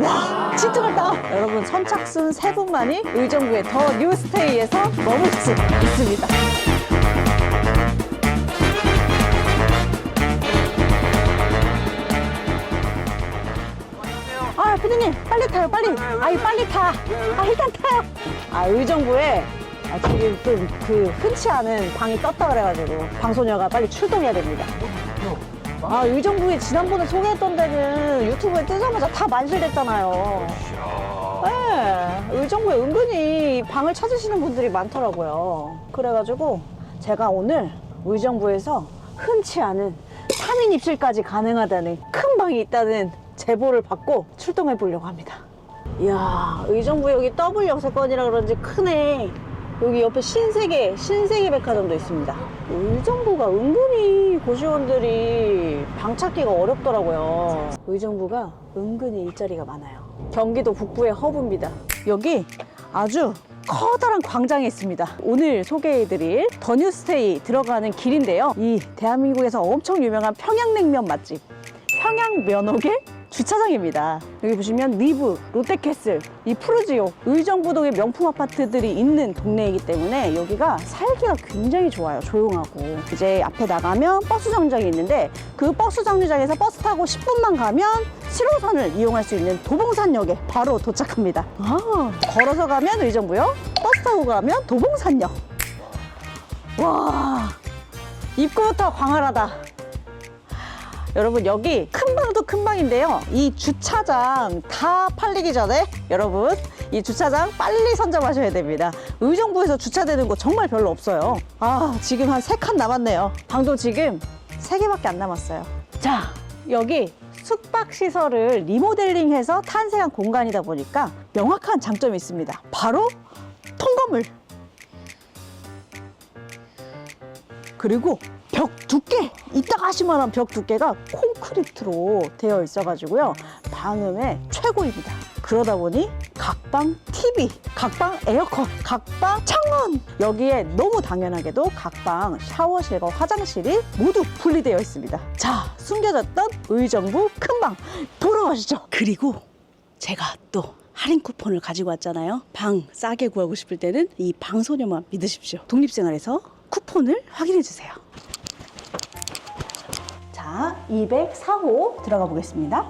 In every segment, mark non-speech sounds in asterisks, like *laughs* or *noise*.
와, 진짜 갈다. 여러분, 선착순 세 분만이 의정부의 더 뉴스테이에서 머물 수 있습니다. 아, 피디님, 빨리 타요, 빨리. 아이, 빨리 타. 아, 일단 타요. 아, 의정부에 아, 지금 좀그 흔치 않은 방이 떴다 그래가지고 방소녀가 빨리 출동해야 됩니다. 아, 의정부에 지난번에 소개했던 데는 유튜브에 뜨자마자 다 만실됐잖아요. 네, 의정부에 은근히 방을 찾으시는 분들이 많더라고요. 그래가지고 제가 오늘 의정부에서 흔치 않은 3인 입실까지 가능하다는 큰 방이 있다는 제보를 받고 출동해 보려고 합니다. 이야, 의정부 여기 더블 역세권이라 그런지 크네. 여기 옆에 신세계, 신세계 백화점도 있습니다. 의정부가 은근히 고시원들이 방 찾기가 어렵더라고요. 의정부가 은근히 일자리가 많아요. 경기도 북부의 허브입니다. 여기 아주 커다란 광장이 있습니다. 오늘 소개해드릴 더뉴스테이 들어가는 길인데요. 이 대한민국에서 엄청 유명한 평양냉면 맛집 평양면옥의 주차장입니다. 여기 보시면 리브, 롯데캐슬, 이 푸르지오, 의정부동의 명품 아파트들이 있는 동네이기 때문에 여기가 살기가 굉장히 좋아요. 조용하고. 이제 앞에 나가면 버스 정류장이 있는데 그 버스 정류장에서 버스 타고 10분만 가면 7호선을 이용할 수 있는 도봉산역에 바로 도착합니다. 아, 걸어서 가면 의정부역, 버스 타고 가면 도봉산역. 와, 입구부터 광활하다. 여러분 여기 큰 방도 큰 방인데요. 이 주차장 다 팔리기 전에 여러분 이 주차장 빨리 선점하셔야 됩니다. 의정부에서 주차되는 곳 정말 별로 없어요. 아 지금 한 세 칸 남았네요. 방도 지금 세 개밖에 안 남았어요. 자 여기 숙박시설을 리모델링해서 탄생한 공간이다 보니까 명확한 장점이 있습니다. 바로 통건물. 그리고 벽 두께 이따가 하시만한 벽 두께가 콘크리트로 되어 있어 가지고요 방음에 최고입니다 그러다 보니 각방 TV, 각방 에어컨, 각방 창문 여기에 너무 당연하게도 각방 샤워실과 화장실이 모두 분리되어 있습니다 자 숨겨졌던 의정부 큰방 보러 가시죠 그리고 제가 또 할인 쿠폰을 가지고 왔잖아요. 방 싸게 구하고 싶을 때는 이 방소녀만 믿으십시오. 독립생활에서 쿠폰을 확인해 주세요. 자, 204호 들어가 보겠습니다.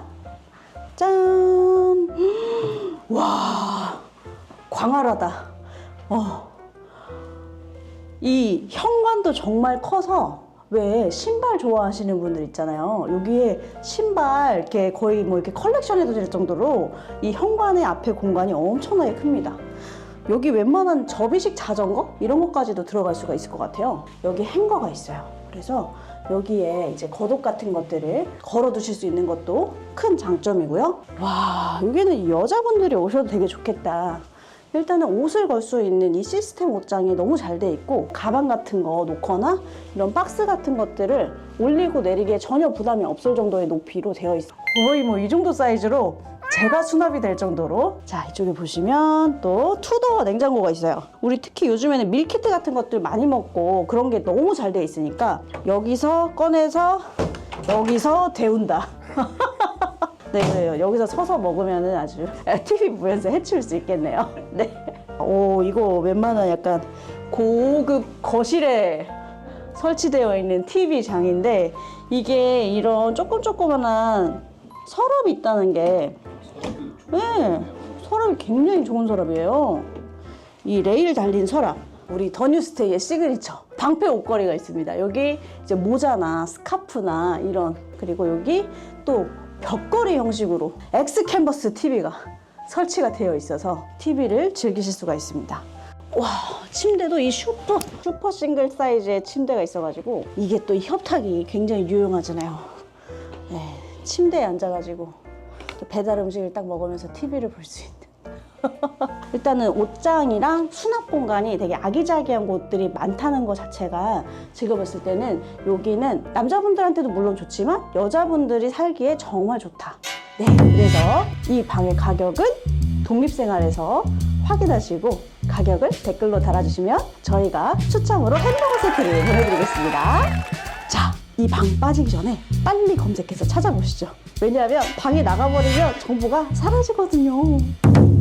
짠! 와, 광활하다. 어. 이 현관도 정말 커서 왜 신발 좋아하시는 분들 있잖아요. 여기에 신발 이렇게 거의 뭐 이렇게 컬렉션해도 될 정도로 이 현관의 앞에 공간이 엄청나게 큽니다. 여기 웬만한 접이식 자전거 이런 것까지도 들어갈 수가 있을 것 같아요. 여기 행거가 있어요. 그래서 여기에 이제 겉옷 같은 것들을 걸어 두실 수 있는 것도 큰 장점이고요. 와, 여기는 여자분들이 오셔도 되게 좋겠다. 일단은 옷을 걸 수 있는 이 시스템 옷장이 너무 잘 돼 있고 가방 같은 거 놓거나 이런 박스 같은 것들을 올리고 내리기에 전혀 부담이 없을 정도의 높이로 되어 있어요. 거의 뭐 이 정도 사이즈로 제가 수납이 될 정도로 자 이쪽에 보시면 또 투도어 냉장고가 있어요. 우리 특히 요즘에는 밀키트 같은 것들 많이 먹고 그런 게 너무 잘 돼 있으니까 여기서 꺼내서 여기서 데운다. *laughs* 네, 그래요. 여기서 서서 먹으면은 아주 *laughs* TV 보면서 해치울 수 있겠네요. *laughs* 네. 오, 이거 웬만한 약간 고급 거실에 설치되어 있는 TV 장인데 이게 이런 조금 조그만한 서랍이 있다는 게 네, 서랍이 굉장히 좋은 서랍이에요. 이 레일 달린 서랍. 우리 더뉴스테이의 시그니처 방패 옷걸이가 있습니다. 여기 이제 모자나 스카프나 이런 그리고 여기 또 벽걸이 형식으로 엑스 캔버스 TV가 설치가 되어 있어서 TV를 즐기실 수가 있습니다. 와 침대도 이 슈퍼 슈퍼 싱글 사이즈의 침대가 있어가지고 이게 또 협탁이 굉장히 유용하잖아요. 네, 침대에 앉아가지고 또 배달 음식을 딱 먹으면서 TV를 볼 수 있는. *laughs* 일단은 옷장이랑 수납 공간이 되게 아기자기한 곳들이 많다는 것 자체가 제가 봤을 때는 여기는 남자분들한테도 물론 좋지만 여자분들이 살기에 정말 좋다. 네, 그래서 이 방의 가격은 독립생활에서 확인하시고 가격을 댓글로 달아주시면 저희가 추첨으로 햄버거 세트를 보내드리겠습니다. 자, 이 방 빠지기 전에 빨리 검색해서 찾아보시죠. 왜냐하면 방에 나가버리면 정보가 사라지거든요.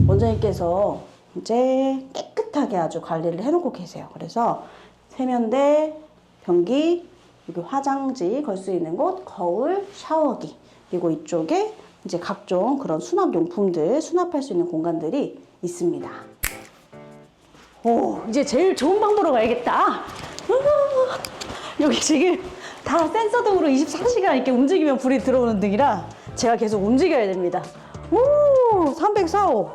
원장님께서 이제 깨끗하게 아주 관리를 해놓고 계세요. 그래서 세면대, 변기, 여기 화장지 걸 수 있는 곳, 거울, 샤워기, 그리고 이쪽에 이제 각종 그런 수납 용품들 수납할 수 있는 공간들이 있습니다. 오, 이제 제일 좋은 방 보러 가야겠다. 우, 여기 지금 다 센서 등으로 24시간 이렇게 움직이면 불이 들어오는 등이라 제가 계속 움직여야 됩니다. 오, 304호.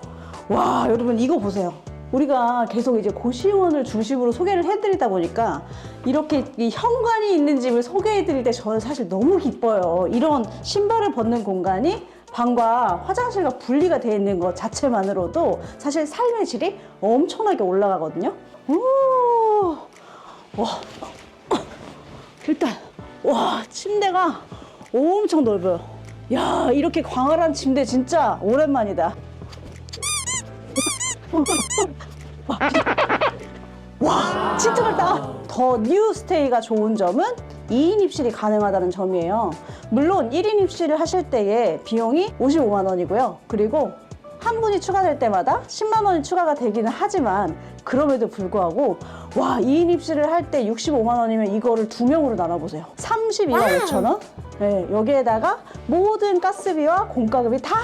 와, 여러분 이거 보세요. 우리가 계속 이제 고시원을 중심으로 소개를 해드리다 보니까 이렇게 이 현관이 있는 집을 소개해드릴 때 저는 사실 너무 기뻐요. 이런 신발을 벗는 공간이 방과 화장실과 분리가 되어 있는 것 자체만으로도 사실 삶의 질이 엄청나게 올라가거든요. 오, 와, 일단 와 침대가 엄청 넓어요. 야 이렇게 광활한 침대 진짜 오랜만이다. 와 진짜 넓다. 더 뉴 스테이가 좋은 점은 2인 입실이 가능하다는 점이에요. 물론 1인 입실을 하실 때의 비용이 55만 원이고요. 그리고 한 분이 추가될 때마다 10만 원이 추가가 되기는 하지만 그럼에도 불구하고 와 2인 입실을 할때 65만 원이면 이거를 두 명으로 나눠보세요. 32만 5천 원. 네, 여기에다가 모든 가스비와 공과금이 다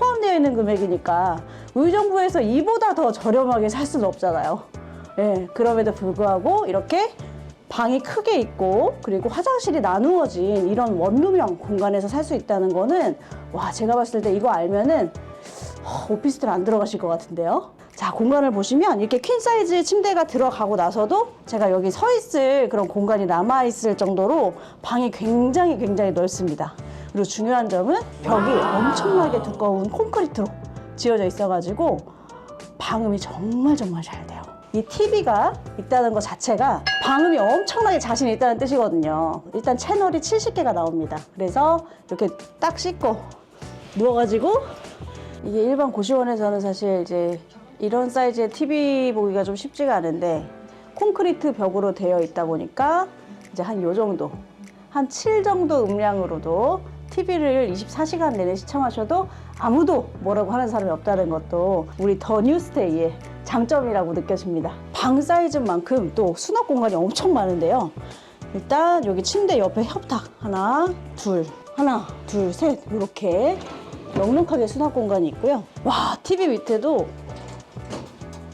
포함되어 있는 금액이니까 의정부에서 이보다 더 저렴하게 살 수는 없잖아요. 예, 그럼에도 불구하고 이렇게 방이 크게 있고 그리고 화장실이 나누어진 이런 원룸형 공간에서 살 수 있다는 거는 와 제가 봤을 때 이거 알면은 어, 오피스텔 안 들어가실 것 같은데요. 자 공간을 보시면 이렇게 퀸 사이즈 침대가 들어가고 나서도 제가 여기 서 있을 그런 공간이 남아 있을 정도로 방이 굉장히 굉장히 넓습니다. 그리고 중요한 점은 벽이 엄청나게 두꺼운 콘크리트로 지어져 있어가지고 방음이 정말 정말 잘 돼요. 이 TV가 있다는 것 자체가 방음이 엄청나게 자신이 있다는 뜻이거든요. 일단 채널이 70개가 나옵니다. 그래서 이렇게 딱 씻고 누워가지고 이게 일반 고시원에서는 사실 이제 이런 사이즈의 TV 보기가 좀 쉽지가 않은데 콘크리트 벽으로 되어 있다 보니까 이제 한 요 정도 한 7 정도 음량으로도 TV를 24시간 내내 시청하셔도 아무도 뭐라고 하는 사람이 없다는 것도 우리 더 뉴스테이의 장점이라고 느껴집니다. 방 사이즈만큼 또 수납 공간이 엄청 많은데요. 일단 여기 침대 옆에 협탁 하나, 둘, 하나, 둘, 셋 이렇게 넉넉하게 수납 공간이 있고요. 와 TV 밑에도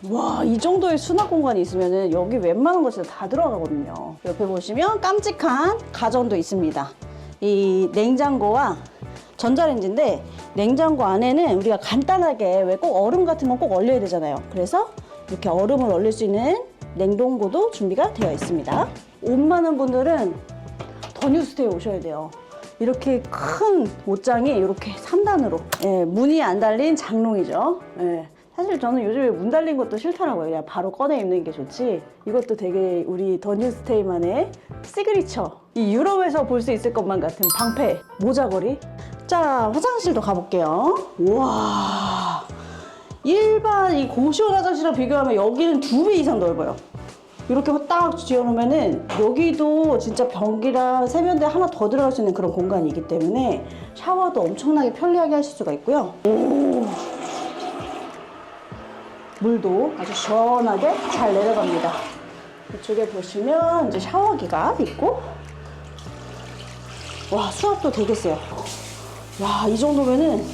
와, 이 정도의 수납 공간이 있으면 여기 웬만한 것이 다 들어가거든요. 옆에 보시면 깜찍한 가전도 있습니다. 이 냉장고와 전자레인지인데 냉장고 안에는 우리가 간단하게 왜 꼭 얼음 같은 건 꼭 얼려야 되잖아요. 그래서 이렇게 얼음을 얼릴 수 있는 냉동고도 준비가 되어 있습니다. 옷 많은 분들은 더 뉴스테이 오셔야 돼요. 이렇게 큰 옷장이 이렇게 3단으로 예, 문이 안 달린 장롱이죠. 예. 사실 저는 요즘에 문 달린 것도 싫더라고요. 그냥 바로 꺼내 입는 게 좋지. 이것도 되게 우리 더 뉴스테이만의 시그니처. 이 유럽에서 볼 수 있을 것만 같은 방패, 모자걸이. 자, 화장실도 가볼게요. 우와. 일반 이 고시원 화장실이랑 비교하면 여기는 두 배 이상 넓어요. 이렇게 딱 지어놓으면은 여기도 진짜 변기랑 세면대 하나 더 들어갈 수 있는 그런 공간이기 때문에 샤워도 엄청나게 편리하게 하실 수가 있고요. 오. 물도 아주 시원하게 잘 내려갑니다. 이쪽에 보시면 이제 샤워기가 있고 와 수압도 되게 세요. 와 이 정도면은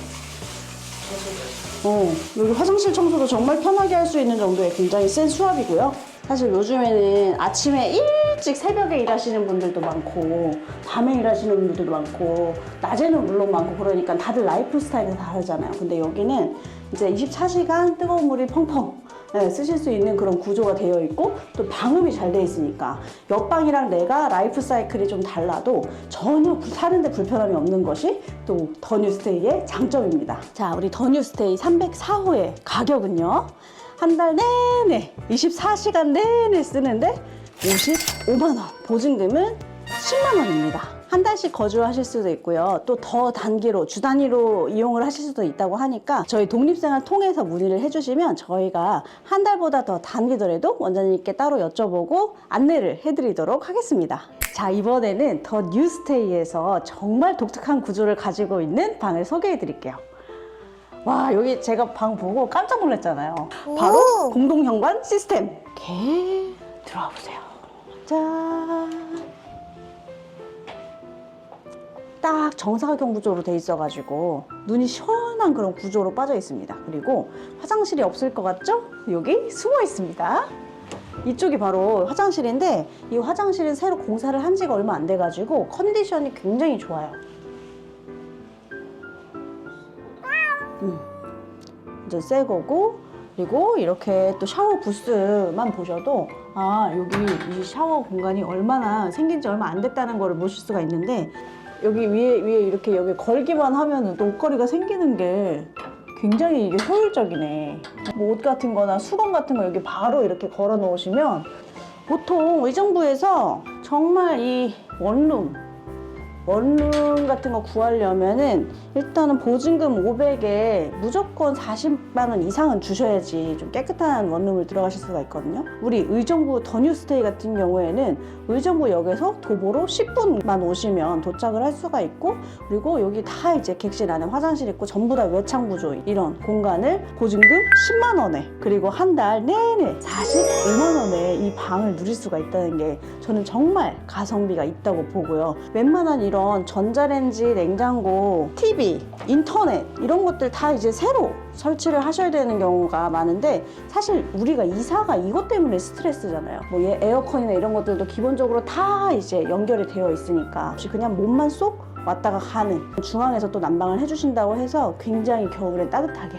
어, 여기 화장실 청소도 정말 편하게 할 수 있는 정도의 굉장히 센 수압이고요. 사실 요즘에는 아침에 일찍 새벽에 일하시는 분들도 많고, 밤에 일하시는 분들도 많고, 낮에는 물론 많고, 그러니까 다들 라이프 스타일이 다르잖아요. 근데 여기는 이제 24시간 뜨거운 물이 펑펑 네, 쓰실 수 있는 그런 구조가 되어 있고 또 방음이 잘 되어 있으니까 옆방이랑 내가 라이프 사이클이 좀 달라도 전혀 부- 사는데 불편함이 없는 것이 또 더 뉴스테이의 장점입니다. 자, 우리 더 뉴스테이 304호의 가격은요. 한 달 내내 24시간 내내 쓰는데 55만 원, 보증금은 10만 원입니다. 한 달씩 거주하실 수도 있고요. 또 더 단기로 주 단위로 이용을 하실 수도 있다고 하니까 저희 독립생활 통해서 문의를 해주시면 저희가 한 달보다 더 단기더라도 원장님께 따로 여쭤보고 안내를 해드리도록 하겠습니다. 자 이번에는 더 뉴스테이에서 정말 독특한 구조를 가지고 있는 방을 소개해 드릴게요. 와 여기 제가 방 보고 깜짝 놀랐잖아요. 바로 오. 공동 현관 시스템. 이렇게 들어와 보세요. 짠. 딱 정사각 구조로 돼 있어가지고 눈이 시원한 그런 구조로 빠져 있습니다. 그리고 화장실이 없을 것 같죠? 여기 숨어 있습니다. 이쪽이 바로 화장실인데 이 화장실은 새로 공사를 한 지가 얼마 안 돼가지고 컨디션이 굉장히 좋아요. 이제 새 거고 그리고 이렇게 또 샤워 부스만 보셔도 아 여기 이 샤워 공간이 얼마나 생긴 지 얼마 안 됐다는 거를 보실 수가 있는데 여기 위에 위에 이렇게 여기 걸기만 하면은 또 옷걸이가 생기는 게 굉장히 이게 효율적이네. 뭐 옷 같은 거나 수건 같은 거 여기 바로 이렇게 걸어 놓으시면 보통 의정부에서 정말 이 원룸 원룸 같은 거 구하려면은 일단은 보증금 500에 무조건 40만 원 이상은 주셔야지 좀 깨끗한 원룸을 들어가실 수가 있거든요. 우리 의정부 더뉴스테이 같은 경우에는 의정부역에서 도보로 10분만 오시면 도착을 할 수가 있고 그리고 여기 다 이제 객실 안에 화장실 있고 전부 다 외창 구조 이런 공간을 보증금 10만 원에 그리고 한 달 내내 41만 원에 이 방을 누릴 수가 있다는 게 저는 정말 가성비가 있다고 보고요. 웬만한 이런 전자레인지, 냉장고, TV, 인터넷 이런 것들 다 이제 새로 설치를 하셔야 되는 경우가 많은데 사실 우리가 이사가 이것 때문에 스트레스잖아요. 뭐얘 에어컨이나 이런 것들도 기본적으로 다 이제 연결이 되어 있으니까 혹시 그냥 몸만 쏙 왔다가 가는 중앙에서 또 난방을 해주신다고 해서 굉장히 겨울에 따뜻하게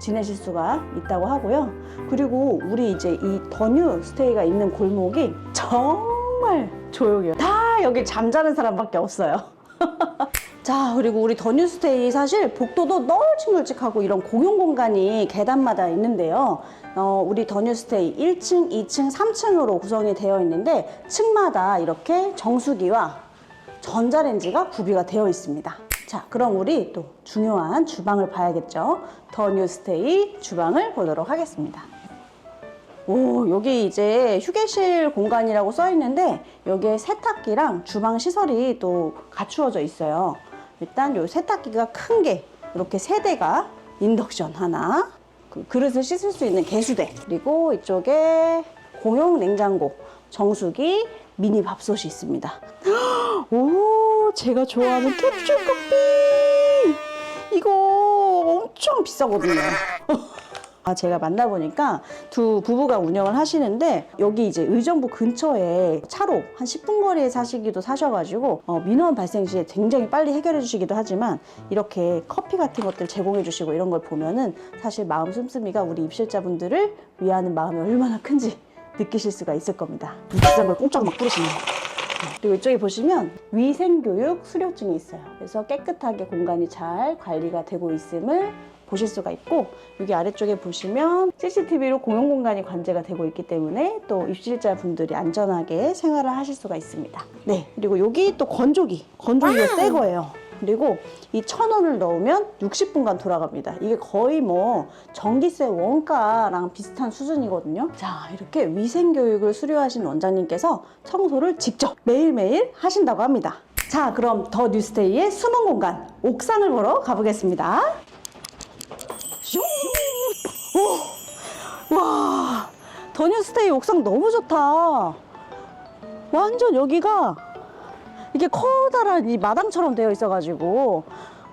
지내실 수가 있다고 하고요. 그리고 우리 이제 이 더뉴 스테이가 있는 골목이 정말 조용해요. 다 여기 잠자는 사람밖에 없어요. *laughs* 자, 그리고 우리 더뉴스테이 사실 복도도 널찍널찍하고 이런 공용 공간이 계단마다 있는데요. 어, 우리 더뉴스테이 1층, 2층, 3층으로 구성이 되어 있는데 층마다 이렇게 정수기와 전자레인지가 구비가 되어 있습니다. 자, 그럼 우리 또 중요한 주방을 봐야겠죠. 더뉴스테이 주방을 보도록 하겠습니다. 오, 여기 이제 휴게실 공간이라고 써 있는데 여기에 세탁기랑 주방 시설이 또 갖추어져 있어요. 일단 요 세탁기가 큰 게 이렇게 세 대가 인덕션 하나, 그 그릇을 씻을 수 있는 개수대, 그리고 이쪽에 공용 냉장고, 정수기, 미니 밥솥이 있습니다. *gasps* 오, 제가 좋아하는 캡슐 커피! 이거 엄청 비싸거든요. *laughs* 아, 제가 만나보니까 두 부부가 운영을 하시는데 여기 이제 의정부 근처에 차로 한 10분 거리에 사시기도 사셔가지고 어, 민원 발생 시에 굉장히 빨리 해결해 주시기도 하지만 이렇게 커피 같은 것들 제공해 주시고 이런 걸 보면은 사실 마음 씀씀이가 우리 입실자분들을 위하는 마음이 얼마나 큰지 느끼실 수가 있을 겁니다. 이 비싼 걸 꽁짝 막 뿌리시네요. 그리고 이쪽에 보시면 위생교육 수료증이 있어요. 그래서 깨끗하게 공간이 잘 관리가 되고 있음을 보실 수가 있고 여기 아래쪽에 보시면 CCTV로 공용 공간이 관제가 되고 있기 때문에 또 입실자 분들이 안전하게 생활을 하실 수가 있습니다. 네, 그리고 여기 또 건조기, 건조기가 새 거예요. 그리고 이 천 원을 넣으면 60분간 돌아갑니다. 이게 거의 뭐 전기세 원가랑 비슷한 수준이거든요. 자, 이렇게 위생교육을 수료하신 원장님께서 청소를 직접 매일매일 하신다고 합니다. 자, 그럼 더 뉴스테이의 숨은 공간, 옥상을 보러 가보겠습니다. 슝! 오! 와, 더 뉴스테이 옥상 너무 좋다. 완전 여기가 이게 커다란 이 마당처럼 되어 있어 가지고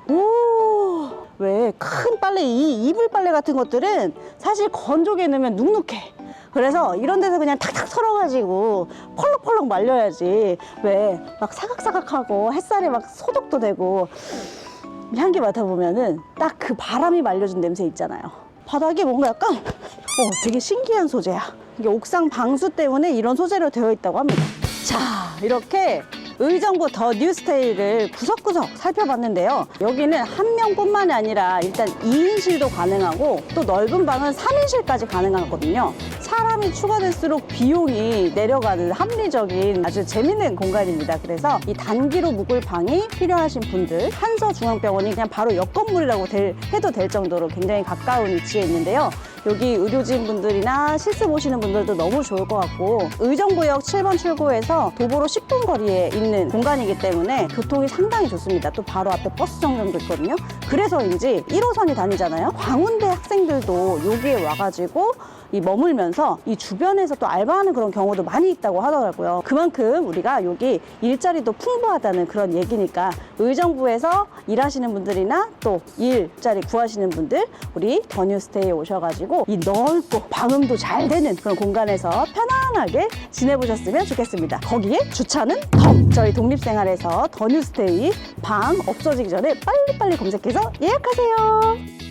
오! 왜 큰 빨래 이 이불 빨래 같은 것들은 사실 건조기에 넣으면 눅눅해. 그래서 이런 데서 그냥 탁탁 털어가지고 펄럭펄럭 말려야지. 왜 막 사각사각하고 햇살에 막 소독도 되고 향기 맡아보면은 딱 그 바람이 말려준 냄새 있잖아요. 바닥이 뭔가 약간 어, 되게 신기한 소재야. 이게 옥상 방수 때문에 이런 소재로 되어 있다고 합니다. 자, 이렇게 의정부 더 뉴스테이를 구석구석 살펴봤는데요. 여기는 한 명뿐만이 아니라 일단 2인실도 가능하고 또 넓은 방은 3인실까지 가능하거든요. 사람이 추가될수록 비용이 내려가는 합리적인 아주 재밌는 공간입니다. 그래서 이 단기로 묵을 방이 필요하신 분들 한서중앙병원이 그냥 바로 옆 건물이라고 될- 해도 될 정도로 굉장히 가까운 위치에 있는데요. 여기 의료진 분들이나 실습 오시는 분들도 너무 좋을 것 같고 의정부역 7번 출구에서 도보로 10분 거리에 있는 공간이기 때문에 교통이 상당히 좋습니다. 또 바로 앞에 버스 정류장도 있거든요. 그래서인지 1호선이 다니잖아요. 광운대 학생들도 여기에 와가지고 이 머물면서 이 주변에서 또 알바하는 그런 경우도 많이 있다고 하더라고요. 그만큼 우리가 여기 일자리도 풍부하다는 그런 얘기니까 의정부에서 일하시는 분들이나 또 일자리 구하시는 분들 우리 더뉴스테이에 오셔가지고 이 넓고 방음도 잘 되는 그런 공간에서 편안하게 지내보셨으면 좋겠습니다. 거기에 주차는 덤! 저희 독립생활에서 더뉴스테이 방 없어지기 전에 빨리빨리 검색해서 예약하세요.